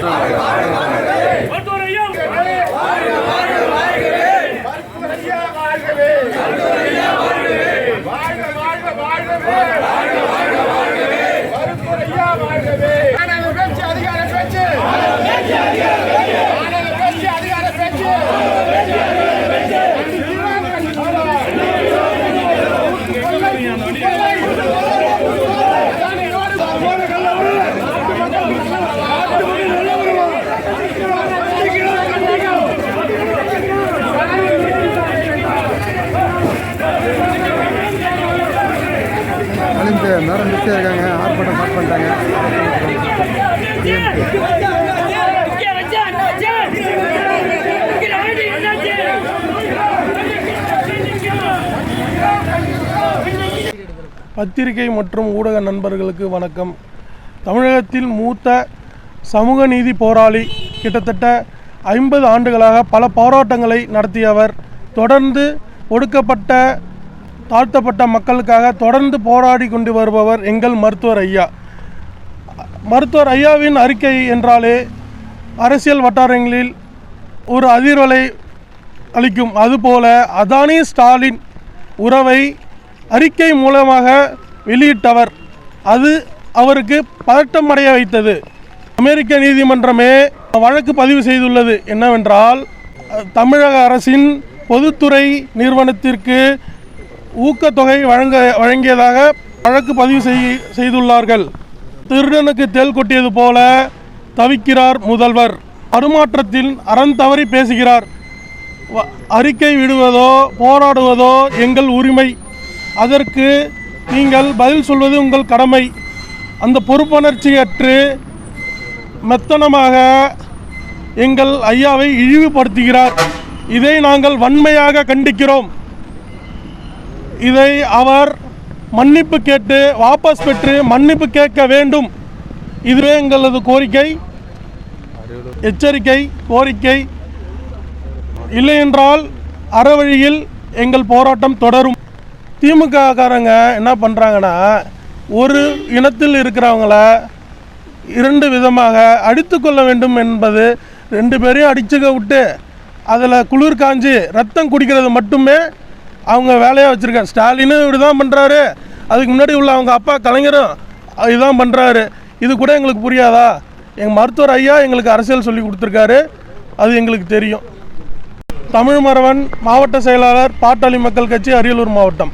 Thank you. அழிந்து நேரம் பிஸியாக இருக்காங்க. ஆர்ப்பாட்டம் ஸ்டார்ட் பண்ணிட்டாங்க. பத்திரிகை மற்றும் ஊடக நண்பர்களுக்கு வணக்கம். தமிழகத்தில் மூத்த சமூக நீதி போராளி கிட்டத்தட்ட ஐம்பது ஆண்டுகளாக பல போராட்டங்களை நடத்தியவர். தொடர்ந்து ஒடுக்கப்பட்ட தாழ்த்தப்பட்ட மக்களுக்காக தொடர்ந்து போராடி கொண்டு வருபவர் எங்கள் மருத்துவர் ஐயா. மருத்துவர் ஐயாவின் அறிக்கை என்றாலே அரசியல் வட்டாரங்களில் ஒரு அதிர்வலை அளிக்கும். அதுபோல அதானி ஸ்டாலின் உறவை அறிக்கை மூலமாக வெளியிட்டவர். அது அவருக்கு பதட்டம் அடைய வைத்தது. அமெரிக்க நீதிமன்றமே வழக்கு பதிவு செய்துள்ளது. என்னவென்றால் தமிழக அரசின் பொதுத்துறை நிறுவனத்திற்கு ஊக்கத்தொகை வழங்க வழங்கியதாக வழக்கு பதிவு செய் செய்துள்ளார்கள். திருடனுக்கு தேல் கொட்டியது போல தவிக்கிறார் முதல்வர். பருமாற்றத்தில் அறம் தவறி பேசுகிறார். அறிக்கை விடுவதோ போராடுவதோ எங்கள் உரிமை. அதற்கு நீங்கள் பதில் சொல்வது உங்கள் கடமை. அந்த பொறுப்புணர்ச்சியற்று மெத்தனமாக எங்கள் ஐயாவை இழிவுபடுத்துகிறார். இதை நாங்கள் வன்மையாக கண்டிக்கிறோம். இதை அவர் மன்னிப்பு கேட்டு வாபஸ் பெற்று மன்னிப்பு கேட்க வேண்டும். இதுவே எங்களது கோரிக்கை. எச்சரிக்கை கோரிக்கை. இல்லையென்றால் அறவழியில் எங்கள் போராட்டம் தொடரும். திமுக காரங்க என்ன பண்ணுறாங்கன்னா ஒரு இனத்தில் இருக்கிறவங்கள இரண்டு விதமாக அடித்து கொள்ள வேண்டும் என்பது ரெண்டு பேரையும் அடிச்சுக்க விட்டு அதில் குளிர் காஞ்சி ரத்தம் குடிக்கிறது மட்டுமே அவங்க வேலையாக வச்சுருக்காங்க. ஸ்டாலினும் இப்படி தான் பண்ணுறாரு அதுக்கு முன்னாடி உள்ள அவங்க அப்பா கலைஞரும் இதுதான் பண்ணுறாரு இது கூட எங்களுக்கு புரியாதா? எங்கள் மருத்துவர் ஐயா எங்களுக்கு அரசியல் சொல்லி கொடுத்துருக்காரு. அது எங்களுக்கு தெரியும். தமிழ் மறவன் மாவட்ட செயலாளர் பாட்டாளி மக்கள் கட்சி அரியலூர் மாவட்டம்.